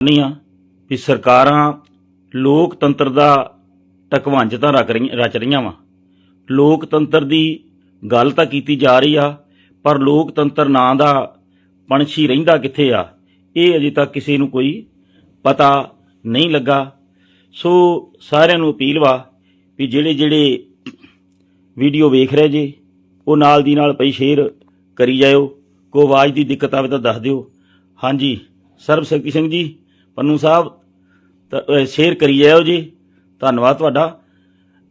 ਨਹੀਂ ਆ ਵੀ ਸਰਕਾਰਾਂ ਲੋਕਤੰਤਰ ਦਾ ਟਕਵੰਜ ਤਾਂ ਰੱਖ ਰਹੀਆਂ, ਰਚ ਰਹੀਆਂ ਵਾ। ਲੋਕਤੰਤਰ ਦੀ ਗੱਲ ਤਾਂ ਕੀਤੀ ਜਾ ਰਹੀ ਆ, ਪਰ ਲੋਕਤੰਤਰ ਨਾਂ ਦਾ ਪੰਛੀ ਰਹਿੰਦਾ ਕਿੱਥੇ ਆ, ਇਹ ਅਜੇ ਤੱਕ ਕਿਸੇ ਨੂੰ ਕੋਈ ਪਤਾ ਨਹੀਂ ਲੱਗਾ। ਸੋ ਸਾਰਿਆਂ ਨੂੰ ਅਪੀਲ ਵਾ ਵੀ ਜਿਹੜੇ ਜਿਹੜੇ ਵੀਡੀਓ ਵੇਖ ਰਹੇ ਜੇ, ਉਹ ਨਾਲ ਦੀ ਨਾਲ ਪਈ ਸ਼ੇਅਰ ਕਰੀ ਜਾਇਓ। ਕੋ ਆਵਾਜ਼ ਦੀ ਦਿੱਕਤ ਆਵੇ ਤਾਂ ਦੱਸ ਦਿਓ। ਹਾਂਜੀ ਸਰਬਸ਼ਕਤੀ ਸਿੰਘ ਜੀ ਪੰਨੂ ਸਾਹਿਬ ਸ਼ੇਅਰ ਕਰੀ ਜਾਇਓ ਜੀ ਧੰਨਵਾਦ ਤੁਹਾਡਾ।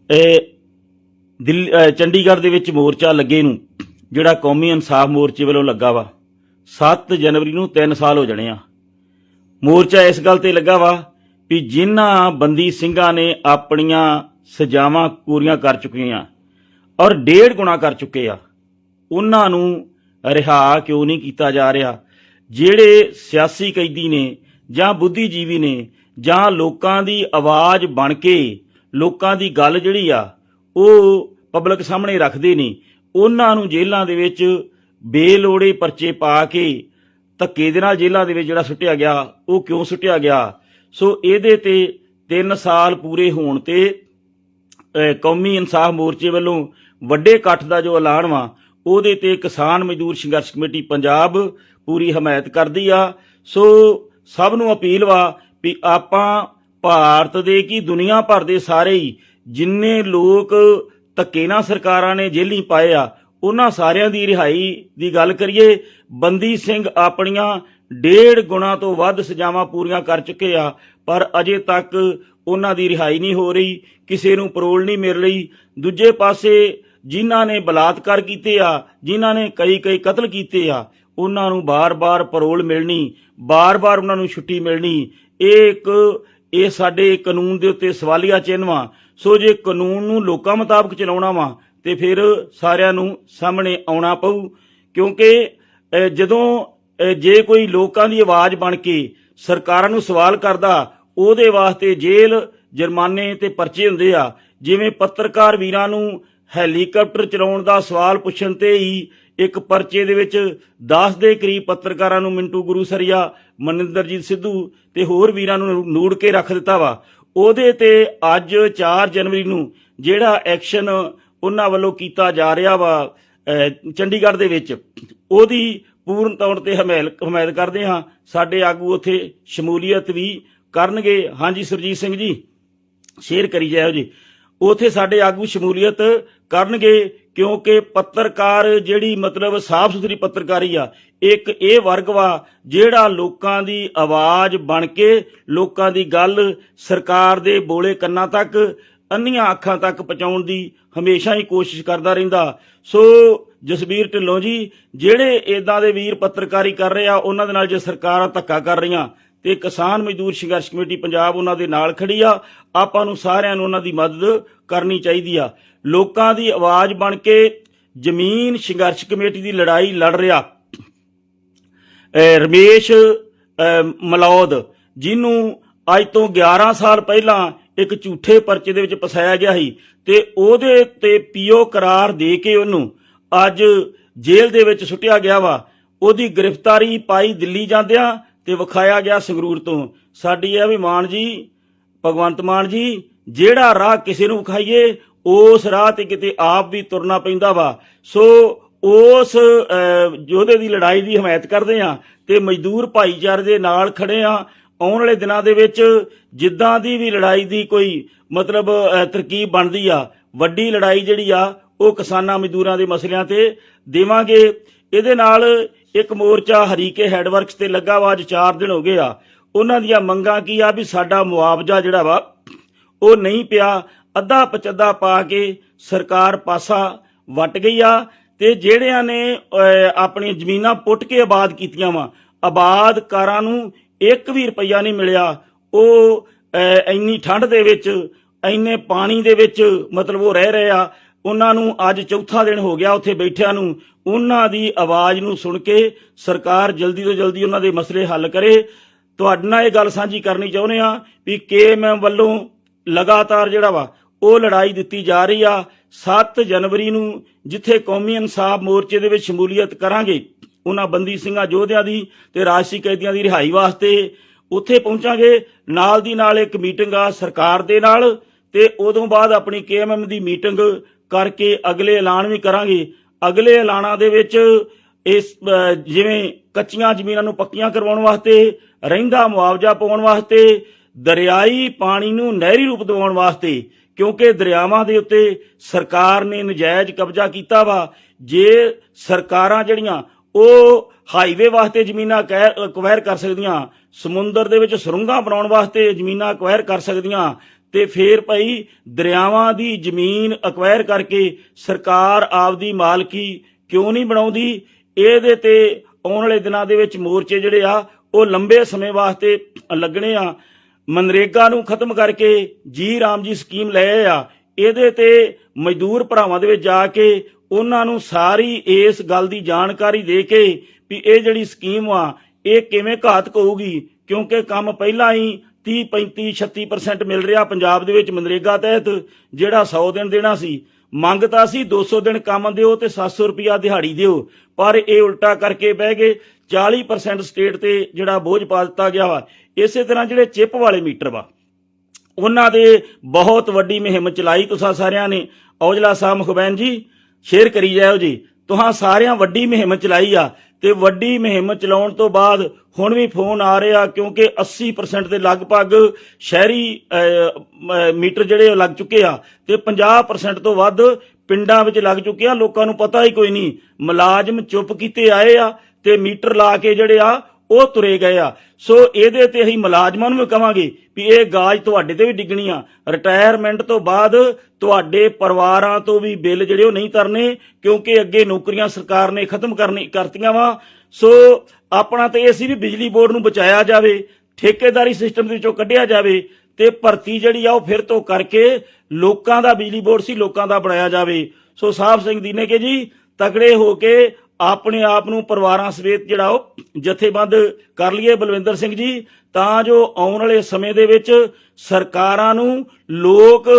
ਇਹ ਦਿੱਲੀ ਚੰਡੀਗੜ੍ਹ ਦੇ ਵਿੱਚ ਮੋਰਚਾ ਲੱਗੇ ਨੂੰ, ਜਿਹੜਾ ਕੌਮੀ ਇਨਸਾਫ ਮੋਰਚੇ ਵੱਲੋਂ ਲੱਗਾ ਵਾ 7 ਜਨਵਰੀ ਨੂੰ 3 ਸਾਲ ਹੋ ਜਾਣੇ ਆ। ਮੋਰਚਾ ਇਸ ਗੱਲ ਤੇ ਲੱਗਾ ਵਾ ਵੀ ਜਿਨ੍ਹਾਂ ਬੰਦੀ ਸਿੰਘਾਂ ਨੇ ਆਪਣੀਆਂ ਸਜ਼ਾਵਾਂ ਪੂਰੀਆਂ ਕਰ ਚੁੱਕੀਆਂ ਔਰ ਡੇਢ ਗੁਣਾ ਕਰ ਚੁੱਕੇ ਆ, ਉਹਨਾਂ ਨੂੰ ਰਿਹਾ ਕਿਉਂ ਨਹੀਂ ਕੀਤਾ ਜਾ ਰਿਹਾ? ਜਿਹੜੇ ਸਿਆਸੀ ਕੈਦੀ ਨੇ ਜਾਂ ਬੁੱਧੀਜੀਵੀ ਨੇ, ਜਾਂ ਲੋਕਾਂ ਦੀ ਆਵਾਜ਼ ਬਣ ਕੇ ਲੋਕਾਂ ਦੀ ਗੱਲ ਜਿਹੜੀ ਆ, ਉਹ ਪਬਲਿਕ ਸਾਹਮਣੇ ਰੱਖਦੇ ਨੇ, ਉਹਨਾਂ ਨੂੰ ਜੇਲ੍ਹਾਂ ਦੇ ਵਿੱਚ ਬੇਲੋੜੇ ਪਰਚੇ ਪਾ ਕੇ ਧੱਕੇ ਦੇ ਨਾਲ ਜੇਲ੍ਹਾਂ ਦੇ ਵਿੱਚ ਜਿਹੜਾ ਸੁੱਟਿਆ ਗਿਆ, ਉਹ ਕਿਉਂ ਸੁੱਟਿਆ ਗਿਆ? ਸੋ ਇਹਦੇ ਤੇ 3 ਸਾਲ ਪੂਰੇ ਹੋਣ ਤੇ ਕੌਮੀ ਇਨਸਾਫ ਮੋਰਚੇ ਵੱਲੋਂ ਵੱਡੇ ਇਕੱਠ ਦਾ ਜੋ ਐਲਾਨ ਵਾ, ਉਹਦੇ ਤੇ ਕਿਸਾਨ ਮਜ਼ਦੂਰ ਸੰਘਰਸ਼ ਕਮੇਟੀ ਪੰਜਾਬ ਪੂਰੀ ਹਮਾਇਤ ਕਰਦੀ ਆ। ਸੋ ਸਭ ਨੂੰ ਅਪੀਲ ਵਾ ਵੀ ਆਪਾਂ ਭਾਰਤ ਦੇ ਕੀ ਦੁਨੀਆ ਭਰ ਦੇ ਸਾਰੇ ਹੀ ਜਿੰਨੇ ਲੋਕ ਧੱਕੇ ਨਾਲ ਸਰਕਾਰਾਂ ਨੇ ਜੇਲੀ ਪਾਏ ਆ, ਉਹਨਾਂ ਸਾਰਿਆਂ ਦੀ ਰਿਹਾਈ ਦੀ ਗੱਲ ਕਰੀਏ, ਬੰਦੀ ਸਿੰਘ ਆਪਣੀਆਂ ਡੇਢ ਗੁਣਾ ਤੋਂ ਵੱਧ ਸਜ਼ਾਵਾਂ ਪੂਰੀਆਂ ਕਰ ਚੁੱਕੇ ਆ, ਪਰ ਅਜੇ ਤੱਕ ਉਹਨਾਂ ਦੀ ਰਿਹਾਈ ਨਹੀਂ ਹੋ ਰਹੀ, ਕਿਸੇ ਨੂੰ ਪਰੋਲ ਨਹੀਂ ਮਿਲ ਰਹੀ। ਦੂਜੇ ਪਾਸੇ ਜਿਨ੍ਹਾਂ ਨੇ ਬਲਾਤਕਾਰ ਕੀਤੇ ਆ, ਜਿਨ੍ਹਾਂ ਨੇ ਕਈ ਕਈ ਕਤਲ ਕੀਤੇ ਆ ਉਹਨਾਂ ਨੂੰ ਬਾਰ-ਬਾਰ ਪਰੋਲ ਮਿਲਣੀ, ਬਾਰ-ਬਾਰ ਉਹਨਾਂ ਨੂੰ ਛੁੱਟੀ ਮਿਲਣੀ, ਇਹ ਇੱਕ, ਇਹ ਸਾਡੇ ਕਾਨੂੰਨ ਦੇ ਉੱਤੇ ਸਵਾਲੀਆ ਚਿੰਨ੍ਹ ਸੋ ਜੇ ਕਾਨੂੰਨ ਨੂੰ ਲੋਕਾਂ ਮੁਤਾਬਕ ਚਲਾਉਣਾ ਵਾ, ਤੇ ਫਿਰ ਸਾਰਿਆਂ ਨੂੰ ਸਾਹਮਣੇ ਆਉਣਾ ਪਊ, ਕਿਉਂਕਿ ਜਦੋਂ ਜੇ ਕੋਈ ਲੋਕਾਂ ਦੀ ਆਵਾਜ਼ ਬਣ ਕੇ ਸਰਕਾਰਾਂ ਨੂੰ ਸਵਾਲ ਕਰਦਾ, ਉਹਦੇ ਵਾਸਤੇ ਜੇਲ੍ਹ, ਜੁਰਮਾਨੇ ਤੇ ਪਰਚੇ ਹੁੰਦੇ ਆ। ਜਿਵੇਂ ਪੱਤਰਕਾਰ ਵੀਰਾਂ ਨੂੰ ਹੈਲੀਕਾਪਟਰ ਚਲਾਉਣ ਦਾ ਸਵਾਲ ਪੁੱਛਣ ਤੇ ਹੀ ਇੱਕ ਪਰਚੇ ਦੇ ਵਿੱਚ 10 ਦੇ ਕਰੀਬ ਪੱਤਰਕਾਰਾਂ ਨੂੰ ਮਿੰਟੂ ਗੁਰੂ ਸਰੀਆ, ਮਨਿੰਦਰਜੀਤ ਸਿੱਧੂ ਤੇ ਹੋਰ ਵੀਰਾਂ ਨੂੰ ਨੂੜ ਕੇ ਰੱਖ ਦਿੱਤਾ ਵਾ। ਉਹਦੇ ਤੇ ਅੱਜ 4 ਜਨਵਰੀ ਨੂੰ ਜਿਹੜਾ ਐਕਸ਼ਨ ਉਹਨਾਂ ਵੱਲੋਂ ਕੀਤਾ ਜਾ ਰਿਹਾ ਵਾ ਚੰਡੀਗੜ੍ਹ ਦੇ ਵਿੱਚ, ਉਹਦੀ ਪੂਰਨ ਤੌਰ ਤੇ ਹਮਾਇਲ ਹਮਾਇਤ ਕਰਦੇ ਹਾਂ। ਸਾਡੇ ਆਗੂ ਉੱਥੇ ਸ਼ਮੂਲੀਅਤ ਵੀ ਕਰਨਗੇ। ਹਾਂਜੀ, ਸੁਰਜੀਤ ਸਿੰਘ ਜੀ, ਸ਼ੇਅਰ ਕਰੀ ਜਾਇਓ ਜੀ। ਉਥੇ ਸਾਡੇ ਆਗੂ ਸ਼ਮੂਲੀਅਤ ਕਰਨਗੇ। ਕਿਉਂਕਿ ਪੱਤਰਕਾਰ ਜਿਹੜੀ ਮਤਲਬ ਸਾਫ਼ ਸੁਥਰੀ ਪੱਤਰਕਾਰੀ ਆ, ਇੱਕ ਇਹ ਵਰਗ ਵਾ ਜਿਹੜਾ ਲੋਕਾਂ ਦੀ ਆਵਾਜ਼ ਬਣ ਕੇ ਲੋਕਾਂ ਦੀ ਗੱਲ ਸਰਕਾਰ ਦੇ ਬੋਲੇ ਕੰਨਾਂ ਤੱਕ, ਅੰਨੀਆਂ ਅੱਖਾਂ ਤੱਕ ਪਹੁੰਚਾਉਣ ਦੀ ਹਮੇਸ਼ਾ ਹੀ ਕੋਸ਼ਿਸ਼ ਕਰਦਾ ਰਹਿੰਦਾ। ਸੋ ਜਸਬੀਰ ਢਿੱਲੋਂ ਜੀ, ਜਿਹੜੇ ਇਦਾਂ ਦੇ ਵੀਰ ਪੱਤਰਕਾਰੀ ਕਰ ਰਹੇ ਆ, ਉਹਨਾਂ ਦੇ ਨਾਲ ਜੇ ਸਰਕਾਰਾਂ ਧੱਕਾ ਕਰ ਰਹੀਆਂ, ਤੇ ਕਿਸਾਨ ਮਜ਼ਦੂਰ ਸੰਘਰਸ਼ ਕਮੇਟੀ ਪੰਜਾਬ ਉਹਨਾਂ ਦੇ ਨਾਲ ਖੜੀ ਆ, ਆਪਾਂ ਨੂੰ ਸਾਰਿਆਂ ਨੂੰ ਉਹਨਾਂ ਦੀ ਮਦਦ ਕਰਨੀ ਚਾਹੀਦੀ ਆ। ਲੋਕਾਂ ਦੀ ਆਵਾਜ਼ ਬਣ ਕੇ ਜ਼ਮੀਨ ਸੰਘਰਸ਼ ਕਮੇਟੀ ਦੀ ਲੜਾਈ ਲੜ ਰਿਹਾ। ਰਮੇਸ਼ ਮਲੌਦ, ਜਿਹਨੂੰ ਅੱਜ ਤੋਂ 11 ਸਾਲ ਪਹਿਲਾਂ ਇੱਕ ਝੂਠੇ ਪਰਚੇ ਦੇ ਵਿੱਚ ਫਸਾਇਆ ਗਿਆ ਸੀ ਤੇ ਉਹਦੇ ਤੇ ਪੀਓ ਕਰਾਰ ਦੇ ਕੇ ਉਹਨੂੰ ਅੱਜ ਜੇਲ੍ਹ ਦੇ ਵਿੱਚ ਸੁੱਟਿਆ ਗਿਆ ਵਾ। ਉਹਦੀ ਗ੍ਰਿਫਤਾਰੀ ਪਾਈ ਦਿੱਲੀ ਜਾਂਦਿਆਂ ਤੇ ਵਿਖਾਇਆ ਗਿਆ ਸੰਗਰੂਰ ਤੋਂ। ਸਾਡੀ ਇਹ ਵੀ ਮਾਨ ਜੀ, ਭਗਵੰਤ ਮਾਨ ਜੀ, ਜਿਹੜਾ ਰਾਹ ਕਿਸੇ ਨੂੰ ਵਿਖਾਈਏ ਉਸ ਰਾਹ ਤੇ ਕਿਤੇ ਆਪ ਵੀ ਤੁਰਨਾ ਪੈਂਦਾ ਵਾ। ਸੋ ਉਸ ਯੋਧੇ ਦੀ ਲੜਾਈ ਦੀ ਹਮਾਇਤ ਕਰਦੇ ਆ ਤੇ ਮਜ਼ਦੂਰ ਭਾਈਚਾਰੇ ਦੇ ਨਾਲ ਖੜੇ ਆ ਆਉਣ ਵਾਲੇ ਦਿਨਾਂ ਦੇ ਵਿੱਚ ਜਿੱਦਾਂ ਦੀ ਵੀ ਲੜਾਈ ਦੀ ਕੋਈ ਮਤਲਬ ਤਰਕੀਬ ਬਣਦੀ ਆ, ਵੱਡੀ ਲੜਾਈ ਜਿਹੜੀ ਆ, ਉਹ ਕਿਸਾਨਾਂ ਮਜ਼ਦੂਰਾਂ ਦੇ ਮਸਲਿਆਂ ਤੇ ਦੇਵਾਂਗੇ। ਇਹਦੇ ਨਾਲ ਇੱਕ ਮੋਰਚਾ ਹਰੀਕੇ ਹੈਡਵਰਕਸ ਤੇ ਲੱਗਾ ਵਾ, ਅੱਜ 4 ਦਿਨ ਹੋ ਗਏ ਆ। ਉਹਨਾਂ ਦੀਆਂ ਮੰਗਾਂ ਕੀ ਆ ਵੀ ਸਾਡਾ ਮੁਆਵਜ਼ਾ ਜਿਹੜਾ ਵਾ, ਉਹ ਨਹੀਂ ਪਿਆ। ਅੱਧਾ ਪਚੱਧਾ ਪਾ ਕੇ ਸਰਕਾਰ ਪਾਸਾ ਵਟ ਗਈ ਆ ਤੇ ਜਿਹੜਿਆਂ ਨੇ ਅਹ, ਆਪਣੀਆਂ ਜ਼ਮੀਨਾਂ ਪੁੱਟ ਕੇ ਆਬਾਦ ਕੀਤੀਆਂ ਵਾ ਆਬਾਦਕਾਰਾਂ ਨੂੰ ਇੱਕ ਵੀ ਰੁਪਈਆ ਨਹੀਂ ਮਿਲਿਆ। ਉਹ ਇੰਨੀ ਠੰਡ ਦੇ ਵਿੱਚ ਇੰਨੇ ਪਾਣੀ ਦੇ ਵਿੱਚ ਮਤਲਬ ਉਹ ਰਹਿ ਰਹੇ ਆ। ਉਹਨਾਂ ਨੂੰ ਅੱਜ ਚੌਥਾ ਦਿਨ ਹੋ ਗਿਆ ਉੱਥੇ ਬੈਠਿਆਂ ਨੂੰ। ਉਹਨਾਂ ਦੀ ਆਵਾਜ਼ ਨੂੰ ਸੁਣ ਕੇ ਸਰਕਾਰ ਜਲਦੀ ਤੋਂ ਜਲਦੀ ਉਹਨਾਂ ਦੇ ਮਸਲੇ ਹੱਲ ਕਰੇ। ਤੁਹਾਡੇ ਨਾਲ ਇਹ ਗੱਲ ਸਾਂਝੀ ਕਰਨੀ ਚਾਹੁੰਦੇ ਆ ਵੀ ਕੇਐਮਐਮ ਵੱਲੋਂ ਲਗਾਤਾਰ ਜਿਹੜਾ ਵਾ, ਉਹ ਲੜਾਈ ਦਿੱਤੀ ਜਾ ਰਹੀ ਆ। 7 ਜਨਵਰੀ ਨੂੰ ਜਿੱਥੇ ਕੌਮੀ ਇਨਸਾਫ ਮੋਰਚੇ ਦੇ ਵਿੱਚ ਸ਼ਮੂਲੀਅਤ ਕਰਾਂਗੇ, ਉਹਨਾਂ ਬੰਦੀ ਸਿੰਘਾਂ ਯੋਧਿਆਂ ਦੀ ਤੇ ਰਾਜਸੀ ਕੈਦੀਆਂ ਦੀ ਰਿਹਾਈ ਵਾਸਤੇ ਉੱਥੇ ਪਹੁੰਚਾਂਗੇ। ਨਾਲ ਦੀ ਨਾਲ ਇੱਕ ਮੀਟਿੰਗ ਆ ਸਰਕਾਰ ਦੇ ਨਾਲ ਤੇ ਉਦੋਂ ਬਾਅਦ ਆਪਣੀ ਕੇਐਮਐਮ ਦੀ ਮੀਟਿੰਗ ਕਰਕੇ ਅਗਲੇ ਐਲਾਨ ਵੀ ਕਰਾਂਗੇ। ਅਗਲੇ ਐਲਾਨਾਂ ਦੇ ਵਿੱਚ ਇਸ ਜਿਵੇਂ ਕੱਚੀਆਂ ਜ਼ਮੀਨਾਂ ਨੂੰ ਪੱਕੀਆਂ ਕਰਵਾਉਣ ਵਾਸਤੇ, ਰਹਿੰਦਾ ਮੁਆਵਜ਼ਾ ਪਾਉਣ ਵਾਸਤੇ ਦਰਿਆਈ ਪਾਣੀ ਨੂੰ ਨਹਿਰੀ ਰੂਪ ਦਿਵਾਉਣ ਵਾਸਤੇ, ਕਿਉਂਕਿ ਦਰਿਆਵਾਂ ਦੇ ਉੱਤੇ ਸਰਕਾਰ ਨੇ ਨਜਾਇਜ਼ ਕਬਜ਼ਾ ਕੀਤਾ ਵਾ, ਜੇ ਸਰਕਾਰਾਂ ਜਿਹੜੀਆਂ, ਉਹ ਹਾਈਵੇ ਵਾਸਤੇ ਜ਼ਮੀਨਾਂ ਅਕਵਾਇਰ ਕਰ ਸਕਦੀਆਂ, ਸਮੁੰਦਰ ਦੇ ਵਿੱਚ ਸੁਰੰਗਾਂ ਬਣਾਉਣ ਵਾਸਤੇ ਜ਼ਮੀਨਾਂ ਅਕਵਾਇਰ ਕਰ ਸਕਦੀਆਂ, ਤੇ ਫੇਰ ਭਾਈ ਦਰਿਆਵਾਂ ਦੀ ਜ਼ਮੀਨ ਅਕਵਾਇਰ ਕਰਕੇ ਸਰਕਾਰ ਆਪਦੀ ਮਾਲਕੀ ਕਿਉਂ ਨਹੀਂ ਬਣਾਉਂਦੀ? ਇਹਦੇ ਤੇ ਆਉਣ ਵਾਲੇ ਦਿਨਾਂ ਦੇ ਵਿੱਚ ਮੋਰਚੇ ਜਿਹੜੇ ਆ, ਉਹ ਲੰਬੇ ਸਮੇਂ ਵਾਸਤੇ ਲੱਗਣੇ ਆ। ਮਨਰੇਗਾ ਨੂੰ ਖਤਮ ਕਰਕੇ ਜੀ ਰਾਮ ਜੀ ਸਕੀਮ ਲੈ ਆਏ ਆ ਇਹਦੇ ਤੇ ਮਜ਼ਦੂਰ ਭਰਾਵਾਂ ਦੇ ਵਿੱਚ ਜਾ ਕੇ ਉਹਨਾਂ ਨੂੰ ਸਾਰੀ ਇਸ ਗੱਲ ਦੀ ਜਾਣਕਾਰੀ ਦੇ ਕੇ ਵੀ ਇਹ ਜਿਹੜੀ ਸਕੀਮ ਆ, ਇਹ ਕਿਵੇਂ ਘਾਤਕ ਹੋਊਗੀ ਕਿਉਂਕਿ ਕੰਮ ਪਹਿਲਾਂ ਹੀ 30 35 36% ਮਿਲ ਰਿਹਾ ਪੰਜਾਬ ਦੇ ਵਿੱਚ ਮਨਰੇਗਾ ਤਹਿਤ, ਜਿਹੜਾ 100 ਦਿਨ ਦੇਣਾ ਸੀ। ਮੰਗ ਤਾਂ ਸੀ 200 ਦਿਨ ਕੰਮ ਦਿਓ ਤੇ 700 ਰੁਪਿਆ ਦਿਹਾੜੀ ਦਿਓ, ਪਰ ਇਹ ਉਲਟਾ ਕਰਕੇ ਬਹਿ ਗਏ। 40% ਸਟੇਟ ਤੇ ਜਿਹੜਾ ਬੋਝ ਪਾ ਦਿੱਤਾ ਗਿਆ ਵਾ ਇਸੇ ਤਰ੍ਹਾਂ ਜਿਹੜੇ ਚਿਪ ਵਾਲੇ ਮੀਟਰ ਵਾ, ਉਹਨਾਂ ਦੇ ਬਹੁਤ ਵੱਡੀ ਮੁਹਿੰਮ ਚਲਾਈ ਤੁਸੀਂ ਸਾਰਿਆਂ ਨੇ। ਔਜਲਾ ਸਾਹਿਬ ਮੁਖਬੈਨ ਜੀ, ਸ਼ੇਅਰ ਕਰੀ ਜਾਇਓ ਜੀ। ਤੁਹਾਂ ਸਾਰਿਆਂ ਵੱਡੀ ਮੁਹਿੰਮ ਚਲਾਈ ਆ ਤੇ ਵੱਡੀ ਮੁਹਿੰਮ ਚਲਾਉਣ ਤੋਂ ਬਾਅਦ ਹੁਣ ਵੀ ਫੋਨ ਆ ਰਿਹਾ ਕਿਉਂਕਿ 80% ਦੇ ਲਗਭਗ ਸ਼ਹਿਰੀ ਮੀਟਰ ਜਿਹੜੇ ਲੱਗ ਚੁੱਕੇ ਆ ਤੇ 50% ਤੋਂ ਵੱਧ ਪਿੰਡਾਂ ਵਿੱਚ ਲੱਗ ਚੁੱਕੇ ਆ। ਲੋਕਾਂ ਨੂੰ ਪਤਾ ਹੀ ਕੋਈ ਨਹੀਂ, ਮੁਲਾਜ਼ਮ ਚੁੱਪ ਕੀਤੇ ਆਏ ਆ ਤੇ ਮੀਟਰ ਲਾ ਕੇ ਜਿਹੜੇ ਆ ਉਹ ਤੁਰੇ ਗਏ ਆ। ਸੋ ਇਹਦੇ ਤੇ ਅਸੀਂ ਮੁਲਾਜ਼ਮਾਂ ਨੂੰ ਵੀ ਕਵਾਂਗੇ ਵੀ ਇਹ ਗਾਜ ਤੁਹਾਡੇ ਤੇ ਵੀ ਡਿੱਗਣੀ ਆ। ਰਿਟਾਇਰਮੈਂਟ ਤੋਂ ਬਾਅਦ ਤੁਹਾਡੇ ਪਰਿਵਾਰਾਂ ਤੋਂ ਵੀ ਬਿੱਲ ਜਿਹੜੇ ਉਹ ਨਹੀਂ ਤਰਨੇ, ਕਿਉਂਕਿ ਅੱਗੇ ਨੌਕਰੀਆਂ ਸਰਕਾਰ ਨੇ ਖਤਮ ਕਰਨੀ, ਕਰਤੀਆਂ ਵਾ। ਸੋ ਆਪਣਾ ਤੇ ਇਹ ਸੀ ਵੀ ਬਿਜਲੀ ਬੋਰਡ ਨੂੰ ਬਚਾਇਆ ਜਾਵੇ, ਠੇਕੇਦਾਰੀ ਸਿਸਟਮ ਦੇ ਵਿੱਚੋਂ ਕੱਢਿਆ ਜਾਵੇ ਤੇ ਭਰਤੀ ਜਿਹੜੀ ਆ ਉਹ ਫਿਰ ਤੋਂ ਕਰਕੇ ਲੋਕਾਂ ਦਾ ਬਿਜਲੀ ਬੋਰਡ ਸੀ, ਲੋਕਾਂ ਦਾ ਬਣਾਇਆ ਜਾਵੇ। ਸੋ ਸਾਹਿਬ ਸਿੰਘ ਦੀਨੇ ਕੇ ਜੀ ਤਕੜੇ ਹੋ ਕੇ ਆਪਣੇ ਆਪ ਨੂੰ ਪਰਿਵਾਰਾਂ ਸਮੇਤ ਜਿਹੜਾ ਉਹ ਜਥੇਬੰਦ ਕਰ ਲਈਏ। ਬਲਵਿੰਦਰ ਸਿੰਘ ਜੀ, ਤਾਂ ਜੋ ਆਉਣ ਵਾਲੇ ਸਮੇਂ ਦੇ ਵਿੱਚ ਸਰਕਾਰਾਂ ਨੂੰ ਲੋਕ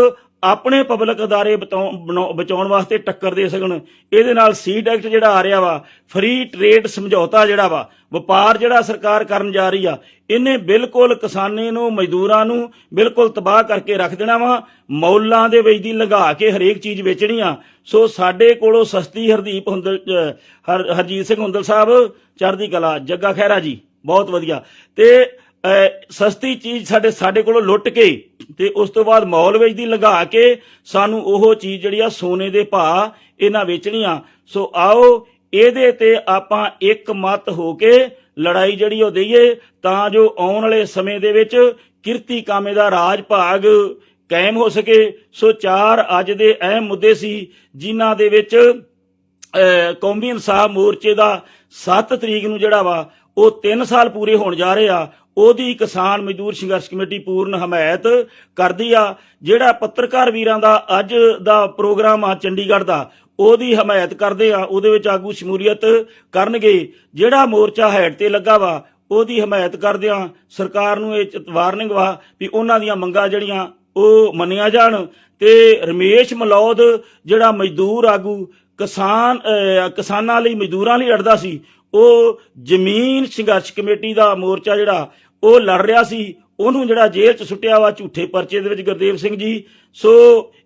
ਆਪਣੇ ਪਬਲਿਕ ਅਦਾਰੇ ਬਚਾਉਣ ਵਾਸਤੇ ਟੱਕਰ ਦੇ ਸਕਣ। ਇਹਦੇ ਨਾਲ ਸੀਡ ਐਕਟ ਜਿਹੜਾ ਆ ਰਿਹਾ ਵਾ ਫ੍ਰੀ ਟ੍ਰੇਡ ਸਮਝੌਤਾ ਜਿਹੜਾ ਵਾ, ਵਪਾਰ ਜਿਹੜਾ ਸਰਕਾਰ ਕਰਨ ਜਾ ਰਹੀ ਆ, ਇਹਨੇ ਬਿਲਕੁਲ ਕਿਸਾਨੀ ਨੂੰ, ਮਜ਼ਦੂਰਾਂ ਨੂੰ ਬਿਲਕੁਲ ਤਬਾਹ ਕਰਕੇ ਰੱਖ ਦੇਣਾ ਵਾ। ਮੌਲਾਂ ਦੇ ਵਿੱਚ ਦੀ ਲਗਾ ਕੇ ਹਰੇਕ ਚੀਜ਼ ਵੇਚਣੀ ਆ। ਸੋ ਸਾਡੇ ਕੋਲੋਂ ਸਸਤੀ ਹਰਦੀਪ ਹੁੰਦਲ ਹਰਜੀਤ ਸਿੰਘ ਹੁੰਦਲ ਸਾਹਿਬ, ਚੜ੍ਹਦੀ ਕਲਾ, ਜੱਗਾ ਖਹਿਰਾ ਜੀ, ਬਹੁਤ ਵਧੀਆ। ਤੇ ਸਸਤੀ ਚੀਜ਼ ਸਾਡੇ ਸਾਡੇ ਕੋਲੋਂ ਲੁੱਟ ਕੇ ਤੇ ਉਸ ਤੋਂ ਬਾਅਦ ਮੌਲ ਵਿੱਚ ਦੀ ਲਗਾ ਕੇ ਸਾਨੂੰ ਉਹ ਚੀਜ਼ ਜਿਹੜੀ ਆ ਸੋਨੇ ਦੇ ਭਾਅ ਇਹਨਾਂ ਵੇਚਣੀ ਆ ਸੋ ਆਓ, ਇਹਦੇ ਤੇ ਆਪਾਂ ਇੱਕ ਮਤ ਹੋ ਕੇ ਲੜਾਈ ਜਿਹੜੀ ਉਹ ਦਈਏ, ਤਾਂ ਜੋ ਆਉਣ ਵਾਲੇ ਸਮੇਂ ਦੇ ਵਿੱਚ ਕਿਰਤੀ ਕਾਮੇ ਦਾ ਰਾਜ ਭਾਗ ਕਾਇਮ ਹੋ ਸਕੇ। ਸੋ ਚਾਰ ਅੱਜ ਦੇ ਅਹਿਮ ਮੁੱਦੇ ਸੀ, ਜਿਨ੍ਹਾਂ ਦੇ ਵਿੱਚ ਕੌਮੀ ਇਨਸਾਫ ਮੋਰਚੇ ਦਾ 7 ਤਰੀਕ ਨੂੰ ਜਿਹੜਾ ਵਾ, ਉਹ 3 ਸਾਲ ਪੂਰੇ ਹੋਣ ਜਾ ਰਹੇ ਆ। ਉਹਦੀ ਕਿਸਾਨ ਮਜ਼ਦੂਰ ਸੰਘਰਸ਼ ਕਮੇਟੀ ਪੂਰਨ ਹਮਾਇਤ ਕਰਦੀ ਆ, ਜਿਹੜਾ ਪੱਤਰਕਾਰ ਵੀਰਾਂ ਦਾ ਅੱਜ ਦਾ ਪ੍ਰੋਗਰਾਮ ਆ ਚੰਡੀਗੜ੍ਹ ਦਾ, ਉਹਦੀ ਹਮਾਇਤ ਕਰਦੇ ਆ, ਉਹਦੇ ਵਿੱਚ ਆਗੂ ਸ਼ਮੂਲੀਅਤ ਕਰਨਗੇ। ਜਿਹੜਾ ਮੋਰਚਾ ਹੈਡ ਤੇ ਲੱਗਾ ਵਾ, ਉਹਦੀ ਹਮਾਇਤ ਕਰਦਿਆਂ ਸਰਕਾਰ ਨੂੰ ਇਹ ਵਾਰਨਿੰਗ ਵਾ ਵੀ ਉਹਨਾਂ ਦੀਆਂ ਮੰਗਾਂ ਜਿਹੜੀਆਂ ਉਹ ਮੰਨੀਆਂ ਜਾਣ। ਤੇ ਰਮੇਸ਼ ਮਲੌਦ, ਜਿਹੜਾ ਮਜ਼ਦੂਰ ਆਗੂ, ਕਿਸਾਨ ਕਿਸਾਨਾਂ ਲਈ ਮਜ਼ਦੂਰਾਂ ਲਈ ਲੜਦਾ ਸੀ, ਉਹ ਜ਼ਮੀਨ ਸੰਘਰਸ਼ ਕਮੇਟੀ ਦਾ ਮੋਰਚਾ ਜਿਹੜਾ ਉਹ ਲੜ ਰਿਹਾ ਸੀ, ਉਹਨੂੰ ਜਿਹੜਾ ਜੇਲ੍ਹ 'ਚ ਸੁੱਟਿਆ ਵਾ ਝੂਠੇ ਪਰਚੇ ਦੇ ਵਿੱਚ ਗੁਰਦੇਵ ਸਿੰਘ ਜੀ। ਸੋ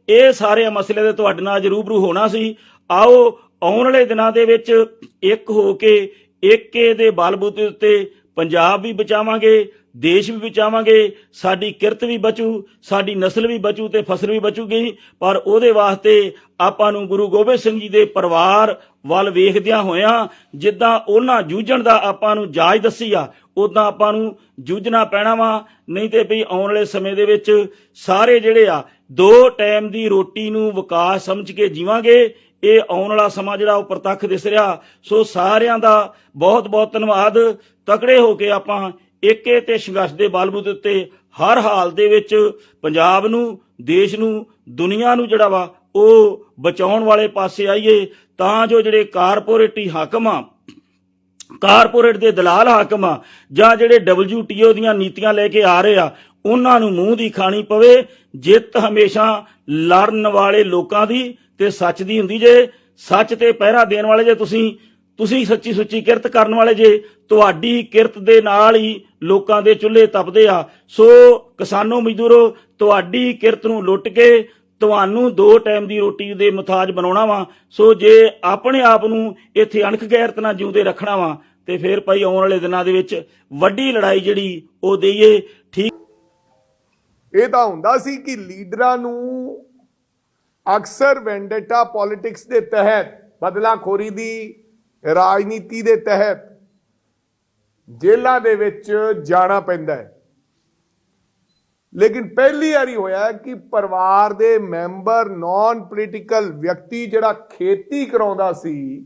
ਇਹ ਸਾਰੇ ਮਸਲੇ ਦੇ ਤੁਹਾਡੇ ਨਾਲ ਅੱਜ ਰੂਬਰੂ ਹੋਣਾ ਸੀ। ਆਓ, ਆਉਣ ਵਾਲੇ ਦਿਨਾਂ ਦੇ ਵਿੱਚ ਇੱਕ ਹੋ ਕੇ ਏਕੇ ਦੇ ਬਲਬੂਤੇ ਉੱਤੇ ਪੰਜਾਬ ਵੀ ਬਚਾਵਾਂਗੇ ਦੇਸ਼ ਵੀ ਬਚਾਵਾਂਗੇ, ਸਾਡੀ ਕਿਰਤ ਵੀ ਬਚੂ, ਸਾਡੀ ਨਸਲ ਵੀ ਬਚੂ ਤੇ ਫਸਲ ਵੀ ਬਚੂਗੀ। ਪਰ ਉਹਦੇ ਵਾਸਤੇ ਆਪਾਂ ਨੂੰ ਗੁਰੂ ਗੋਬਿੰਦ ਸਿੰਘ ਜੀ ਦੇ ਪਰਿਵਾਰ ਵੱਲ ਵੇਖਦਿਆਂ ਹੋਇਆਂ, ਜਿੱਦਾਂ ਉਹਨਾਂ ਜੂਝਣ ਦਾ ਆਪਾਂ ਨੂੰ ਜਾਜ ਦੱਸੀ ਆ ਉਦਾਂ ਆਪਾਂ ਨੂੰ ਜੂਝਣਾ ਪੈਣਾ ਵਾ। ਨਹੀਂ ਤੇ ਵੀ ਆਉਣ ਵਾਲੇ ਸਮੇਂ ਦੇ ਵਿੱਚ ਸਾਰੇ ਜਿਹੜੇ ਆ, ਦੋ ਟਾਈਮ ਦੀ ਰੋਟੀ ਨੂੰ ਵਿਕਾਸ ਸਮਝ ਕੇ ਜੀਵਾਂਗੇ। ਇਹ ਆਉਣ ਵਾਲਾ ਸਮਾਂ ਜਿਹੜਾ ਉਹ ਪ੍ਰਤੱਖ ਦਿਸ ਰਿਹਾ। ਸੋ ਸਾਰਿਆਂ ਦਾ ਬਹੁਤ ਬਹੁਤ ਧੰਨਵਾਦ। ਤਕੜੇ ਹੋ ਕੇ ਆਪਾਂ ਏਕੇ ਤੇ ਸੰਘਰਸ਼ ਦੇ ਬਲਬੂਤੇ ਉੱਤੇ ਹਰ ਹਾਲ ਦੇ ਵਿੱਚ ਪੰਜਾਬ ਨੂੰ, ਦੇਸ਼ ਨੂੰ, ਦੁਨੀਆ ਨੂੰ ਜਿਹੜਾ ਵਾ ਉਹ ਬਚਾਉਣ ਵਾਲੇ ਪਾਸੇ ਆਈਏ, ਤਾਂ ਜੋ ਜਿਹੜੇ ਕਾਰਪੋਰੇਟੀ ਹਾਕਮ ਆ, ਕਾਰਪੋਰੇਟ ਦੇ ਦਲਾਲ ਹਾਕਮ ਆ, ਜਾਂ ਜਿਹੜੇ WTO ਦੀਆਂ ਨੀਤੀਆਂ ਲੈ ਕੇ ਆ ਰਹੇ ਆ, ਉਹਨਾਂ ਨੂੰ ਮੂੰਹ ਦੀ ਖਾਣੀ ਪਵੇ, ਜਿੱਤ ਹਮੇਸ਼ਾ ਲੜਨ ਵਾਲੇ ਲੋਕਾਂ ਦੀ ਤੇ ਸੱਚ ਦੀ ਹੁੰਦੀ ਜੇ, ਸੱਚ ਤੇ ਪਹਿਰਾ ਦੇਣ ਵਾਲੇ ਜੇ ਤੁਸੀਂ ਤੁਸੀਂ ਸੱਚੀ ਸੁੱਚੀ ਕਿਰਤ ਕਰਨ ਵਾਲੇ ਜੇ, ਤੁਹਾਡੀ ਕਿਰਤ ਦੇ ਨਾਲ ਹੀ ਲੋਕਾਂ ਦੇ ਚੁੱਲ੍ਹੇ ਤਪਦੇ ਆ। ਸੋ ਕਿਸਾਨੋ ਮਜ਼ਦੂਰੋ, ਤੁਹਾਡੀ ਕਿਰਤ ਨੂੰ ਲੁੱਟ ਕੇ ਤੁਹਾਨੂੰ ਦੋ ਟਾਈਮ ਦੀ ਰੋਟੀ ਦੇ ਮੁਤਾਜ ਬਣਾਉਣਾ ਵਾ। ਸੋ ਜੇ ਆਪਣੇ ਆਪ ਨੂੰ ਇੱਥੇ ਅਣਖ ਗੈਰਤ ਨਾਲ ਜਿਉਂਦੇ ਰੱਖਣਾ ਵਾ, ਤੇ ਫਿਰ ਭਾਈ ਆਉਣ ਵਾਲੇ ਦਿਨਾਂ ਦੇ ਵਿੱਚ ਵੱਡੀ ਲੜਾਈ ਜਿਹੜੀ ਉਹ ਦੇਈਏ, ਠੀਕ ਇਹ ਤਾਂ ਹੁੰਦਾ ਸੀ ਕਿ ਲੀਡਰਾਂ ਨੂੰ ਅਕਸਰ ਵੈਂਡੇਟਾ ਪੋਲਿਟਿਕਸ ਦੇ ਤਹਿਤ ਬਦਲਾਖੋਰੀ ਦੀ ਰਾਜਨੀਤੀ ਦੇ ਤਹਿਤ ਜੇਲ੍ਹਾਂ ਦੇ ਵਿੱਚ ਜਾਣਾ ਪੈਂਦਾ ਹੈ। ਲੇਕਿਨ ਪਹਿਲੀ ਵਾਰੀ ਹੋਇਆ ਕਿ ਪਰਿਵਾਰ ਦੇ ਮੈਂਬਰ ਨਾਨ ਪੋਲੀਟੀਕਲ ਵਿਅਕਤੀ ਜਿਹੜਾ ਖੇਤੀ ਕਰਾਉਂਦਾ ਸੀ,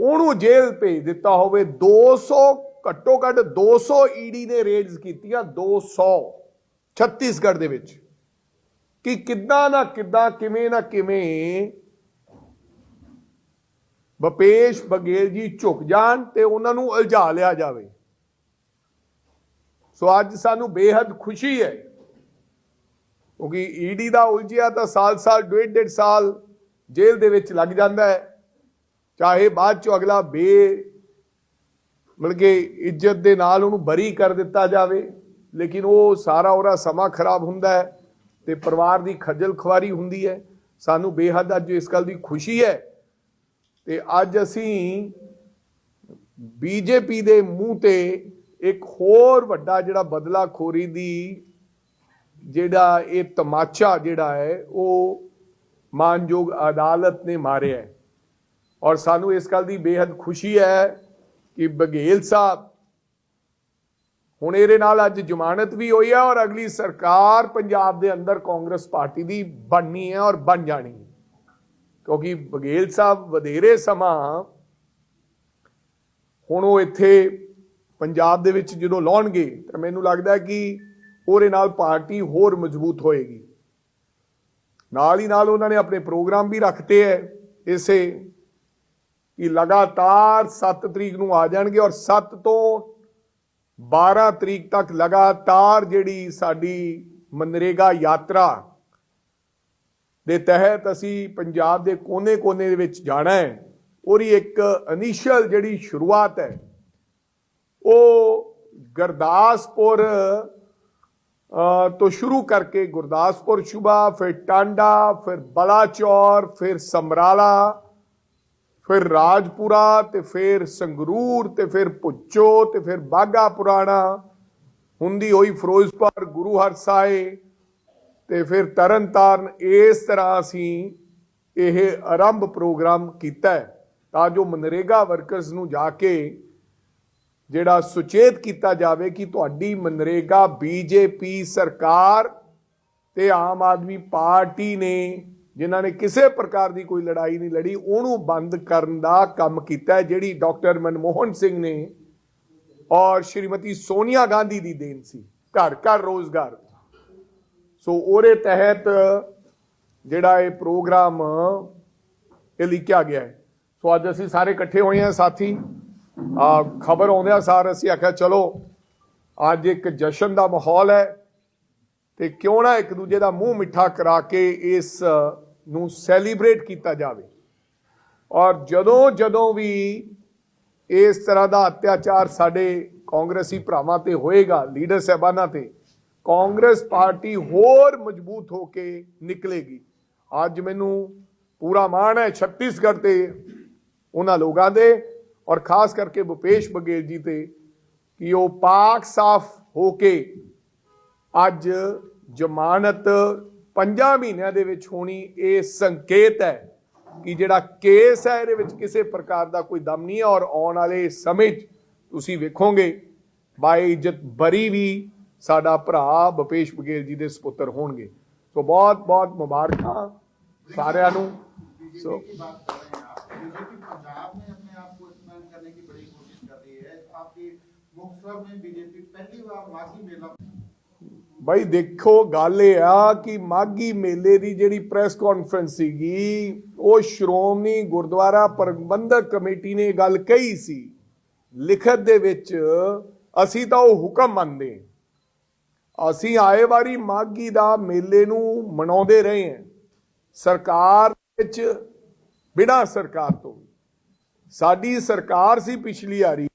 ਉਹਨੂੰ ਜੇਲ੍ਹ ਭੇਜ ਦਿੱਤਾ ਹੋਵੇ। 200 ਘੱਟੋ ਘੱਟ 200 ਈਡੀ ਨੇ ਰੇਡਸ ਕੀਤੀਆਂ 200 ਛੱਤੀਸਗੜ੍ਹ ਦੇ ਵਿੱਚ। ਕਿ ਕਿੱਦਾਂ ਨਾ ਕਿੱਦਾਂ, ਕਿਵੇਂ ਨਾ ਕਿਵੇਂ ਭਪੇਸ਼ ਬਗੇਲ ਜੀ ਝੁਕ ਜਾਣ ਤੇ ਉਹਨਾਂ ਨੂੰ ਉਲਝਾ ਲਿਆ ਜਾਵੇ। ਸੋ ਅੱਜ ਸਾਨੂੰ ਬੇਹੱਦ ਖੁਸ਼ੀ ਹੈ, ਕਿਉਂਕਿ ਈਡੀ ਦਾ ਉਲਝਿਆ ਤਾਂ ਸਾਲ-ਸਾਲ ਡੇਢ ਡੇਢ ਸਾਲ ਜੇਲ੍ਹ ਦੇ ਵਿੱਚ ਲੱਗ ਜਾਂਦਾ ਹੈ। ਚਾਹੇ ਬਾਅਦ ਚੋਂ ਅਗਲਾ ਬੇ ਮਿਲ ਕੇ ਇੱਜ਼ਤ ਦੇ ਨਾਲ ਉਹਨੂੰ ਬਰੀ ਕਰ ਦਿੱਤਾ ਜਾਵੇ, ਲੇਕਿਨ ਉਹ ਸਾਰਾ ਉਹਦਾ ਸਮਾਂ ਖਰਾਬ ਹੁੰਦਾ ਹੈ ਤੇ ਪਰਿਵਾਰ ਦੀ ਖੱਜਲ ਖੁਆਰੀ ਹੁੰਦੀ ਹੈ। ਸਾਨੂੰ ਬੇਹੱਦ ਅੱਜ ਇਸ ਗੱਲ ਦੀ ਖੁਸ਼ੀ ਹੈ ਤੇ ਅੱਜ ਅਸੀਂ ਬੀਜੇਪੀ ਦੇ ਮੂੰਹ ਤੇ ਇੱਕ ਹੋਰ ਵੱਡਾ ਜਿਹੜਾ ਬਦਲਾਖੋਰੀ ਦੀ ਜਿਹੜਾ ਇਹ ਤਮਾਚਾ ਜਿਹੜਾ ਹੈ, ਉਹ ਮਾਨਯੋਗ ਅਦਾਲਤ ਨੇ ਮਾਰਿਆ ਹੈ। ਔਰ ਸਾਨੂੰ ਇਸ ਗੱਲ ਦੀ ਬੇहद ਖੁਸ਼ੀ ਹੈ ਕਿ ਬਘੇਲ ਸਾਹਿਬ ਹੁਣ ਇਹਦੇ ਨਾਲ ਅੱਜ ਜ਼ਮਾਨਤ ਵੀ ਹੋਈ ਹੈ ਔਰ ਅਗਲੀ ਸਰਕਾਰ ਪੰਜਾਬ ਦੇ ਅੰਦਰ ਕਾਂਗਰਸ ਪਾਰਟੀ ਦੀ ਬਣਨੀ ਹੈ ਔਰ ਬਣ ਜਾਣੀ ਹੈ। ਕਿਉਂਕਿ ਬਘੇਲ ਸਾਹਿਬ ਵਧੇਰੇ ਸਮਾਂ ਹੁਣ ਉਹ ਇੱਥੇ ਪੰਜਾਬ ਦੇ ਵਿੱਚ ਜਦੋਂ ਲਾਉਣਗੇ, ਤਾਂ ਮੈਨੂੰ ਲੱਗਦਾ ਕਿ ਉਹਦੇ ਨਾਲ ਪਾਰਟੀ ਹੋਰ ਮਜ਼ਬੂਤ ਹੋਏਗੀ। ਨਾਲ ਹੀ ਨਾਲ ਉਹਨਾਂ ਨੇ ਆਪਣੇ ਪ੍ਰੋਗਰਾਮ ਵੀ ਰੱਖਤੇ ਹੈ ਇਸੇ ਕਿ ਲਗਾਤਾਰ 7 ਤਰੀਕ ਨੂੰ ਆ ਜਾਣਗੇ ਔਰ 7 ਤੋਂ 12 ਤਰੀਕ ਤੱਕ ਲਗਾਤਾਰ ਜਿਹੜੀ ਸਾਡੀ ਮਨਰੇਗਾ ਯਾਤਰਾ ਦੇ ਤਹਿਤ ਅਸੀਂ ਪੰਜਾਬ ਦੇ ਕੋਨੇ-ਕੋਨੇ ਦੇ ਵਿੱਚ ਜਾਣਾ ਹੈ। ਉਹਦੀ ਇੱਕ ਇਨੀਸ਼ੀਅਲ ਜਿਹੜੀ ਸ਼ੁਰੂਆਤ ਹੈ, ਉਹ ਗੁਰਦਾਸਪੁਰ ਤੋਂ ਸ਼ੁਰੂ ਕਰਕੇ ਗੁਰਦਾਸਪੁਰ ਸ਼ੁਬਾ, ਫਿਰ ਟਾਂਡਾ, ਫਿਰ ਬਲਾਚੌਰ, ਫਿਰ ਸਮਰਾਲਾ, ਫਿਰ ਰਾਜਪੁਰਾ ਤੇ ਫਿਰ ਸੰਗਰੂਰ ਤੇ ਫਿਰ ਪੁੱਚੋ ਤੇ ਫਿਰ ਬਾਗਾ ਪੁਰਾਣਾ। ਹੁੰਦੀ ਹੋਈ ਫਿਰੋਜ਼ਪੁਰ, ਗੁਰੂ ਹਰ ਸਾਹਿਬ ਤੇ ਫਿਰ ਤਰਨਤਾਰਨ ਇਸ ਤਰ੍ਹਾਂ ਅਸੀਂ ਇਹ ਆਰੰਭ ਪ੍ਰੋਗਰਾਮ ਕੀਤਾ ਹੈ। ਤਾਂ ਜੋ ਮਨਰੇਗਾ ਵਰਕਰਸ ਨੂੰ ਜਾ ਕੇ ਜਿਹੜਾ ਸੁਚੇਤ ਕੀਤਾ ਜਾਵੇ ਕਿ ਤੁਹਾਡੀ ਮਨਰੇਗਾ ਬੀਜੇਪੀ ਸਰਕਾਰ ਤੇ ਆਮ ਆਦਮੀ ਪਾਰਟੀ ਨੇ, ਜਿਨ੍ਹਾਂ ਨੇ ਕਿਸੇ ਪ੍ਰਕਾਰ ਦੀ ਕੋਈ ਲੜਾਈ ਨਹੀਂ ਲੜੀ, ਉਹਨੂੰ ਬੰਦ ਕਰਨ ਦਾ ਕੰਮ ਕੀਤਾ ਜਿਹੜੀ ਡਾਕਟਰ ਮਨਮੋਹਨ ਸਿੰਘ ਨੇ ਔਰ ਸ਼੍ਰੀਮਤੀ ਸੋਨੀਆ ਗਾਂਧੀ ਦੀ ਦੇਣ ਸੀ। ਘਰ ਘਰ ਰੋਜ਼ਗਾਰ। ਸੋ ਉਹਦੇ ਤਹਿਤ ਜਿਹੜਾ ਇਹ ਪ੍ਰੋਗਰਾਮ ਇਹ ਲਿਖਿਆ ਗਿਆ ਹੈ। ਸੋ ਅੱਜ ਅਸੀਂ ਸਾਰੇ ਇਕੱਠੇ ਹੋਏ ਹਾਂ, ਸਾਥੀ। ਆ ਖਬਰ ਆਉਂਦਿਆਂ ਸਾਰ ਅਸੀਂ ਆਖਿਆ, ਚਲੋ, ਅੱਜ ਇੱਕ ਜਸ਼ਨ ਦਾ ਮਾਹੌਲ ਹੈ ਤੇ ਕਿਉਂ ਨਾ ਇੱਕ ਦੂਜੇ ਦਾ ਮੂੰਹ ਮਿੱਠਾ ਕਰਾ ਕੇ ਇਸ ਨੂੰ ਸੈਲੀਬ੍ਰੇਟ ਕੀਤਾ ਜਾਵੇ। ਔਰ ਜਦੋਂ ਜਦੋਂ ਵੀ ਇਸ ਤਰ੍ਹਾਂ ਦਾ ਅਤਿਆਚਾਰ ਸਾਡੇ ਕਾਂਗਰਸੀ ਭਰਾਵਾਂ ਤੇ ਹੋਏਗਾ, ਲੀਡਰ ਸਾਹਿਬਾਨਾਂ ਤੇ ਕਾਂਗਰਸ ਪਾਰਟੀ ਹੋਰ ਮਜ਼ਬੂਤ ਹੋ ਕੇ ਨਿਕਲੇਗੀ। ਅੱਜ ਮੈਨੂੰ ਪੂਰਾ ਮਾਣ ਹੈ ਛੱਤੀਸਗੜ੍ਹ ਤੇ ਉਹਨਾਂ ਲੋਕਾਂ ਦੇ ਔਰ ਖਾਸ ਕਰਕੇ ਭੁਪੇਸ਼ ਬਘੇਲ ਜੀ ਤੇ ਕਿ ਉਹ ਪਾਕ ਸਾਫ਼ ਹੋ ਕੇ ਅੱਜ ਜ਼ਮਾਨਤ ਪੰਜਾਂ ਮਹੀਨਿਆਂ ਦੇ ਵਿੱਚ ਹੋਣੀ ਇਹ ਸੰਕੇਤ ਹੈ ਕਿ ਜਿਹੜਾ ਕੇਸ ਹੈ ਇਹਦੇ ਵਿੱਚ ਕਿਸੇ ਪ੍ਰਕਾਰ ਦਾ ਕੋਈ ਦਮ ਨਹੀਂ ਹੈ ਔਰ ਆਉਣ ਵਾਲੇ ਸਮੇਂ 'ਚ ਤੁਸੀਂ ਵੇਖੋਗੇ, ਬਾਈ ਇੱਜ਼ਤ ਬਰੀ ਵੀ ਸਾਡਾ ਭਰਾ ਭੁਪੇਸ਼ ਬਘੇਲ ਜੀ ਦੇ ਸੁਪੁੱਤਰ ਹੋਣਗੇ ਸੋ ਬਹੁਤ ਬਹੁਤ ਮੁਬਾਰਕਾਂ ਸਾਰਿਆਂ ਨੂੰ ਸੋ की बात कर रहे हैं आप बीजेपी पंजाब में अपने आप को एक्सपेंड करने की बड़ी कोशिश कर रही है आपकी मुक्तसर में बीजेपी पहली बार माघी मेला ਬਾਈ ਦੇਖੋ ਗੱਲ ਇਹ ਆ ਕਿ ਮਾਗੀ ਮੇਲੇ ਦੀ ਜਿਹੜੀ ਪ੍ਰੈਸ ਕਾਨਫਰੰਸ ਸੀਗੀ ਉਹ ਸ਼੍ਰੋਮਣੀ ਗੁਰਦੁਆਰਾ ਪ੍ਰਬੰਧਕ ਕਮੇਟੀ ਨੇ ਗੱਲ ਕਹੀ ਸੀ ਲਿਖਤ ਦੇ ਵਿੱਚ ਅਸੀਂ ਤਾਂ ਉਹ ਹੁਕਮ ਮੰਨਦੇ ਹਾਂ। ਅਸੀਂ ਆਏ ਵਾਰੀ ਮਾਗੀ ਦਾ ਮੇਲੇ ਨੂੰ ਮਨਾਉਂਦੇ ਰਹੇ ਹਾਂ। ਸਰਕਾਰ ਵਿੱਚ, ਬਿਨਾਂ ਸਰਕਾਰ ਤੋਂ ਸਾਡੀ ਸਰਕਾਰ ਸੀ ਪਿਛਲੀ ਵਾਰੀ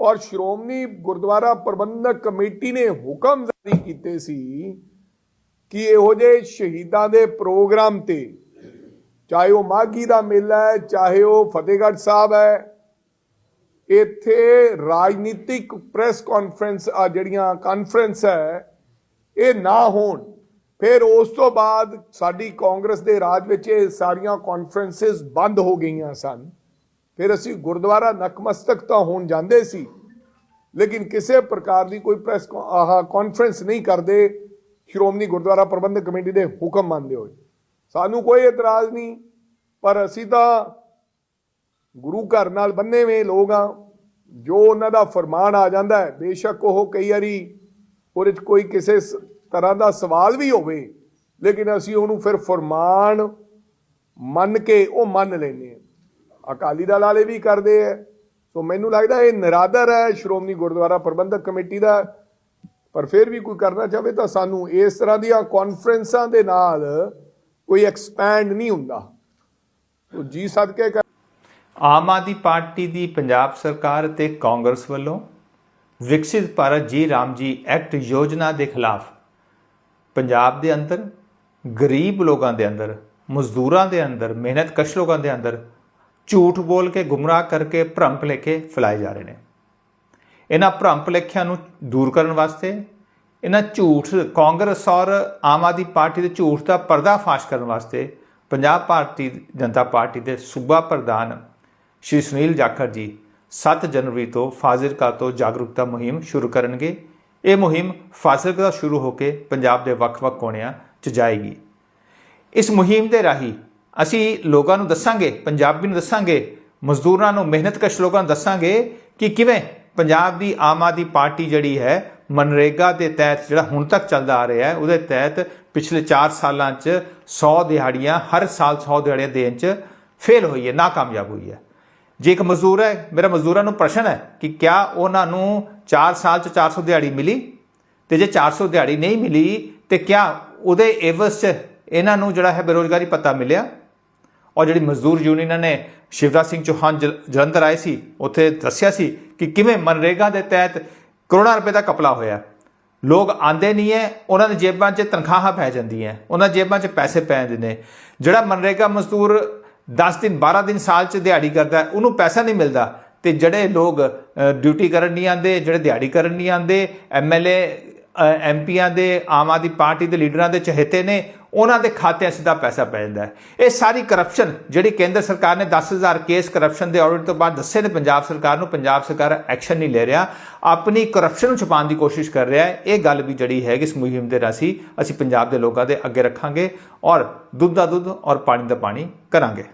ਔਰ ਸ਼੍ਰੋਮਣੀ ਗੁਰਦੁਆਰਾ ਪ੍ਰਬੰਧਕ ਕਮੇਟੀ ਨੇ ਹੁਕਮ ਜਾਰੀ ਕੀਤੇ ਸੀ ਕਿ ਇਹੋ ਜਿਹੇ ਸ਼ਹੀਦਾਂ ਦੇ ਪ੍ਰੋਗਰਾਮ ਤੇ ਚਾਹੇ ਉਹ ਮਾਘੀ ਦਾ ਮੇਲਾ ਹੈ, ਚਾਹੇ ਉਹ ਫਤਿਹਗੜ੍ਹ ਸਾਹਿਬ ਹੈ ਇੱਥੇ ਰਾਜਨੀਤਿਕ ਪ੍ਰੈਸ ਕਾਨਫਰੰਸ, ਆ ਜਿਹੜੀਆਂ ਕਾਨਫਰੰਸ ਹੈ, ਇਹ ਨਾ ਹੋਣ। ਫਿਰ ਉਸ ਤੋਂ ਬਾਅਦ ਸਾਡੀ ਕਾਂਗਰਸ ਦੇ ਰਾਜ ਵਿੱਚ ਇਹ ਸਾਰੀਆਂ ਕਾਨਫਰੰਸਸ ਬੰਦ ਹੋ ਗਈਆਂ ਸਨ। ਫਿਰ ਅਸੀਂ ਗੁਰਦੁਆਰਾ ਨਕਮਸਤਕ ਤਾਂ ਹੋਣ ਜਾਂਦੇ ਸੀ, ਲੇਕਿਨ ਕਿਸੇ ਪ੍ਰਕਾਰ ਦੀ ਕੋਈ ਪ੍ਰੈਸ ਆਹ ਕਾਨਫਰੰਸ ਨਹੀਂ ਕਰਦੇ, ਸ਼੍ਰੋਮਣੀ ਗੁਰਦੁਆਰਾ ਪ੍ਰਬੰਧਕ ਕਮੇਟੀ ਦੇ ਹੁਕਮ ਮੰਨਦੇ ਹੋਏ। ਸਾਨੂੰ ਕੋਈ ਇਤਰਾਜ਼ ਨਹੀਂ, ਪਰ ਅਸੀਂ ਤਾਂ ਗੁਰੂ ਘਰ ਨਾਲ ਬੰਨੇ ਹੋਏ ਲੋਕ ਆ, ਜੋ ਉਹਨਾਂ ਦਾ ਫਰਮਾਨ ਆ ਜਾਂਦਾ ਹੈ, ਬੇਸ਼ੱਕ ਉਹ ਕਈ ਵਾਰੀ ਉਹਦੇ 'ਚ ਕੋਈ ਕਿਸੇ ਤਰ੍ਹਾਂ ਦਾ ਸਵਾਲ ਵੀ ਹੋਵੇ, ਲੇਕਿਨ ਅਸੀਂ ਉਹਨੂੰ ਫਿਰ ਫਰਮਾਨ ਮੰਨ ਕੇ ਉਹ ਮੰਨ ਲੈਂਦੇ ਹਾਂ। ਅਕਾਲੀ ਦਲ ਵਾਲੇ ਵੀ ਕਰਦੇ ਆ। ਸੋ ਮੈਨੂੰ ਲੱਗਦਾ ਇਹ ਨਿਰਾਦਰ ਹੈ, ਸ਼੍ਰੋਮਣੀ ਗੁਰਦੁਆਰਾ ਪ੍ਰਬੰਧਕ ਕਮੇਟੀ ਦਾ। ਪਰ ਫਿਰ ਵੀ ਕੋਈ ਕਰਨਾ ਚਾਹਵੇ ਤਾਂ ਸਾਨੂੰ ਇਸ ਤਰ੍ਹਾਂ ਦੀਆਂ ਕਾਨਫਰੰਸਾਂ ਦੇ ਨਾਲ ਕੋਈ ਐਕਸਪੈਂਡ ਨਹੀਂ ਹੁੰਦਾ। ਤੋ ਜੀ ਸਦਕੇ ਕਰ ਆਮ ਆਦਮੀ ਪਾਰਟੀ ਦੀ ਪੰਜਾਬ ਸਰਕਾਰ ਅਤੇ ਕਾਂਗਰਸ ਵੱਲੋਂ ਵਿਕਸਿਤ ਭਾਰਤ ਜੀ ਰਾਮ ਜੀ ਐਕਟ ਯੋਜਨਾ ਦੇ ਖਿਲਾਫ ਪੰਜਾਬ ਦੇ ਅੰਦਰ, ਗਰੀਬ ਲੋਕਾਂ ਦੇ ਅੰਦਰ, ਮਜ਼ਦੂਰਾਂ ਦੇ ਅੰਦਰ, ਮਿਹਨਤਕਸ਼ ਲੋਕਾਂ ਦੇ ਅੰਦਰ ਝੂਠ ਬੋਲ ਕੇ, ਗੁੰਮਰਾਹ ਕਰਕੇ, ਭਰਮ ਭੁਲੇਖੇ ਫੈਲਾਏ ਜਾ ਰਹੇ ਨੇ। ਇਹਨਾਂ ਭਰਮ ਭੁਲੇਖਿਆਂ ਨੂੰ ਦੂਰ ਕਰਨ ਵਾਸਤੇ, ਇਹਨਾਂ ਝੂਠ, ਕਾਂਗਰਸ ਔਰ ਆਮ ਆਦਮੀ ਪਾਰਟੀ ਦੇ ਝੂਠ ਦਾ ਪਰਦਾ ਫਾਸ਼ ਕਰਨ ਵਾਸਤੇ ਪੰਜਾਬ ਭਾਰਤੀ ਜਨਤਾ ਪਾਰਟੀ ਦੇ ਸੂਬਾ ਪ੍ਰਧਾਨ ਸ਼੍ਰੀ ਸੁਨੀਲ ਜਾਖੜ ਜੀ 7 ਜਨਵਰੀ ਤੋਂ ਫਾਜ਼ਿਲਕਾ ਤੋਂ ਜਾਗਰੂਕਤਾ ਮੁਹਿੰਮ ਸ਼ੁਰੂ ਕਰਨਗੇ। ਇਹ ਮੁਹਿੰਮ ਫਾਜ਼ਿਲਕਾ ਸ਼ੁਰੂ ਹੋ ਕੇ ਪੰਜਾਬ ਦੇ ਵੱਖ-ਵੱਖ ਕੋਨਿਆਂ 'ਚ ਜਾਏਗੀ। ਇਸ ਮੁਹਿੰਮ ਦੇ ਰਾਹੀਂ ਅਸੀਂ ਲੋਕਾਂ ਨੂੰ ਦੱਸਾਂਗੇ, ਪੰਜਾਬੀ ਨੂੰ ਦੱਸਾਂਗੇ, ਮਜ਼ਦੂਰਾਂ ਨੂੰ, ਮਿਹਨਤਕਸ਼ ਲੋਕਾਂ ਨੂੰ ਦੱਸਾਂਗੇ ਕਿ ਕਿਵੇਂ ਪੰਜਾਬ ਦੀ ਆਮ ਆਦਮੀ ਪਾਰਟੀ ਜਿਹੜੀ ਹੈ, ਮਨਰੇਗਾ ਦੇ ਤਹਿਤ ਜਿਹੜਾ ਹੁਣ ਤੱਕ ਚੱਲਦਾ ਆ ਰਿਹਾ ਹੈ, ਉਹਦੇ ਤਹਿਤ ਪਿਛਲੇ 4 ਸਾਲਾਂ 'ਚ 100 ਦਿਹਾੜੀਆਂ, ਹਰ ਸਾਲ 100 ਦਿਹਾੜੀਆਂ ਦੇਣ 'ਚ ਫੇਲ ਹੋਈ ਹੈ, ਨਾਕਾਮਯਾਬ ਹੋਈ ਹੈ। ਜੇ ਇੱਕ ਮਜ਼ਦੂਰ ਹੈ, ਮੇਰਾ ਮਜ਼ਦੂਰਾਂ ਨੂੰ ਪ੍ਰਸ਼ਨ ਹੈ ਕਿ ਕਿਆ ਉਹਨਾਂ ਨੂੰ 4 ਸਾਲ 'ਚ 400 ਦਿਹਾੜੀ ਮਿਲੀ? ਤੇ ਜੇ 400 ਦਿਹਾੜੀ ਨਹੀਂ ਮਿਲੀ, ਤੇ ਕਿਆ ਉਹਦੇ ਏਵਸ 'ਚ ਇਹਨਾਂ ਨੂੰ ਜਿਹੜਾ ਹੈ ਬੇਰੋਜ਼ਗਾਰੀ ਪਤਾ ਮਿਲਿਆ? ਔਰ ਜਿਹੜੀ ਮਜ਼ਦੂਰ ਯੂਨੀਅਨਾਂ ਨੇ ਸ਼ਿਵਰਾਜ ਸਿੰਘ ਚੌਹਾਨ ਜਲ- ਜਲੰਧਰ ਆਏ ਸੀ, ਉੱਥੇ ਦੱਸਿਆ ਸੀ ਕਿ ਕਿਵੇਂ ਮਨਰੇਗਾ ਦੇ ਤਹਿਤ ਕਰੋੜਾਂ ਰੁਪਏ ਦਾ ਕਪਲਾ ਹੋਇਆ। ਲੋਕ ਆਂਦੇ ਨਹੀਂ ਹੈ, ਉਹਨਾਂ ਦੇ ਜੇਬਾਂ 'ਚ ਤਨਖਾਹਾਂ ਪੈ ਜਾਂਦੀਆਂ ਉਹਨਾਂ ਜੇਬਾਂ 'ਚ ਪੈਸੇ ਪੈ ਜਾਂਦੇ ਨੇ। ਜਿਹੜਾ ਮਨਰੇਗਾ ਮਜ਼ਦੂਰ 10 ਦਿਨ 12 ਦਿਨ ਸਾਲ 'ਚ ਦਿਹਾੜੀ ਕਰਦਾ, ਉਹਨੂੰ ਪੈਸਾ ਨਹੀਂ ਮਿਲਦਾ। ਤੇ ਜਿਹੜੇ ਲੋਕ ਡਿਊਟੀ ਕਰਨ ਨਹੀਂ ਆਉਂਦੇ, ਜਿਹੜੇ ਦਿਹਾੜੀ ਕਰਨ ਨਹੀਂ ਆਉਂਦੇ ਐਮਐਲਏ ਐਮਪੀਆਂ ਦੇ, ਆਮ ਆਦਮੀ ਪਾਰਟੀ ਦੇ ਲੀਡਰਾਂ ਦੇ ਚਹੇਤੇ ਨੇ, ਉਹਨਾਂ ਦੇ ਖਾਤਿਆਂ ਸਿੱਧਾ ਪੈਸਾ ਪੈ ਜਾਂਦਾ ਇਹ ਸਾਰੀ ਕਰਪਸ਼ਨ ਜਿਹੜੀ ਕੇਂਦਰ ਸਰਕਾਰ ਨੇ 10000 ਕੇਸ ਕਰਪਸ਼ਨ ਦੇ ਆਡਿਟ ਤੋਂ ਬਾਅਦ ਦੱਸੇ ਨੇ ਪੰਜਾਬ ਸਰਕਾਰ ਨੂੰ, ਪੰਜਾਬ ਸਰਕਾਰ ਐਕਸ਼ਨ ਨਹੀਂ ਲੈ ਰਿਹਾ। ਆਪਣੀ ਕਰਪਸ਼ਨ ਨੂੰ ਛੁਪਾਉਣ ਦੀ ਕੋਸ਼ਿਸ਼ ਕਰ ਰਿਹਾ ਹੈ। ਇਹ ਗੱਲ ਵੀ ਜਿਹੜੀ ਹੈ ਇਸ ਮੁਹਿੰਮ ਦੇ ਰਾਸੀ ਅਸੀਂ ਪੰਜਾਬ ਦੇ ਲੋਕਾਂ ਦੇ ਅੱਗੇ ਰੱਖਾਂਗੇ ਔਰ ਦੁੱਧ ਦਾ ਦੁੱਧ ਔਰ ਪਾਣੀ ਦਾ ਪਾਣੀ ਕਰਾਂਗੇ।